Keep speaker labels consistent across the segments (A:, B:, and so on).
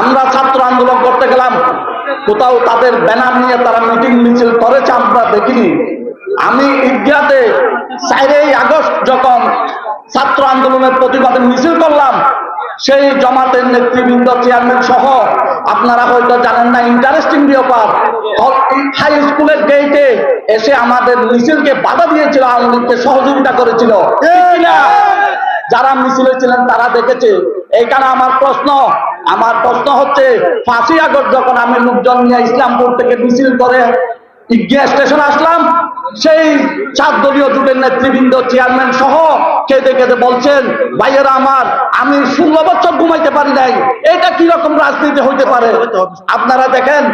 A: আমরা ছাত্র আন্দোলন করতে গেলাম। কোথাও তাদের ব্যানার নিয়ে তারা মিটিং মিছিল করেছে আমরা দেখিনি। আমি ইন্ডিয়াতে চারই আগস্ট যখন ছাত্র আন্দোলনের প্রতিবাদে মিছিল করলাম সেই জমাতের নেতৃবৃন্দ চেয়ারম্যান সহ আপনারা হয়তো জানেন না ইন্টারেস্টিং ব্যাপার হাই স্কুলের গেটে এসে আমাদের মিছিলকে বাধা দিয়েছিল আওয়ামী লীগকে সহযোগিতা করেছিল। যারা মিছিলে ছিলেন তারা দেখেছে। এইখানে আমার প্রশ্ন আমার প্রশ্ন হচ্ছে পাঁচই আগস্ট যখন আমি লোকজন নিয়ে ইসলামপুর থেকে মিছিল করে ইগিয়া স্টেশন আসলাম, সেই চার দলীয় জোটের নেতৃবৃন্দ চেয়ারম্যান সহ কেঁদে কেঁদে বলছেন, ভাইয়েরা আমার, আমি ষোলো বছর ঘুমাইতে পারি নাই। এটা কীরকম রাজনীতি হইতে পারে? আপনারা দেখেন,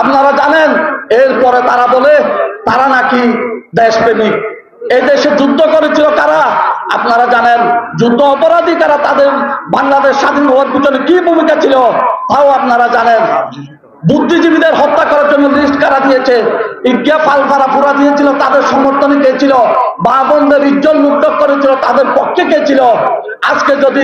A: আপনারা জানেন, এরপরে তারা বলে, তারা নাকি দেশপ্রেমিক। এই দেশে যুদ্ধ করেছিল কারা? আপনারা জানেন, যুদ্ধ অপরাধী কারা? তাদের বাংলাদেশ স্বাধীন হওয়ার পিছনে কি ভূমিকা ছিল? তাও আপনারা জানেন। বুদ্ধিজীবীদের হত্যা করার জন্য লিস্ট কারা দিয়েছে? ইজ্ঞা ফালফারা পুরা দিয়েছিল, তাদের সমর্থনে কে ছিল? মা বোনদের ইজ্জত মুক্ত করেছিল, তাদের পক্ষে কে ছিল? আজকে যদি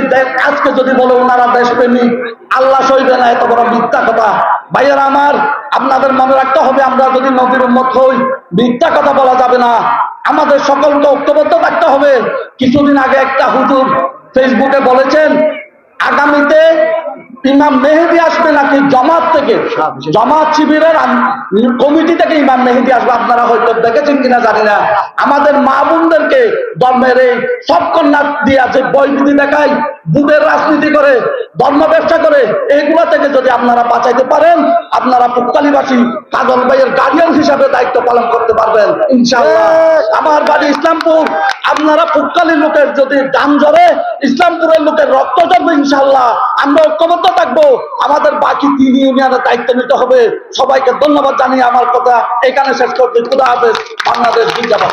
A: আজকে যদি বলে ওনারা দেশপ্রেমিক আল্লাহ সইবে না, এত বড় মিথ্যা কথা। ভাইয়েরা আমার, আপনাদের মনে রাখতে হবে, আমরা যদি নবীর উম্মত হই, মিথ্যা কথা বলা যাবে না। আমাদের সকলকে ঐক্যবদ্ধ থাকতে হবে। কিছুদিন আগে একটা হুজুর ফেসবুকে বলেছেন, আগামীতে ইমাম মেহেদি আসবে থেকে। জমাত শিবিরের কমিটি থেকে ইমাম মেহেদি আসবে আপনারা হয়তো দেখেছেন কিনা জানি না। আমাদের মা বোনদেরকে ধর্মের এই সব কন্যা দিয়ে আছে বৈবিধি দেখায় বুধের রাজনীতি করে ধর্ম ব্যবসা করে এইগুলা থেকে যদি আপনারা বাঁচাইতে পারেন আপনারা পুক্কালিবাসী কাজল ভাইয়ের গার্ডিয়ান হিসাবে দায়িত্ব পালন করতে পারবেন ইনশাআল্লাহ। আমার বাড়ি ইসলামপুর। আপনারা পুক্কালি লোকের যদি দাম জড়ে ইসলামপুরের লোকের রক্ত চলবে ইনশাল্লাহ আমরা ঐক্যবদ্ধ থাকব। আমাদের বাকি তিন ইউনিয়নের দায়িত্ব নিতে হবে। সবাইকে ধন্যবাদ জানিয়ে আমার কথা এখানে শেষ করতে খুদা হাফেজ। বাংলাদেশ জিন্দাবাদ।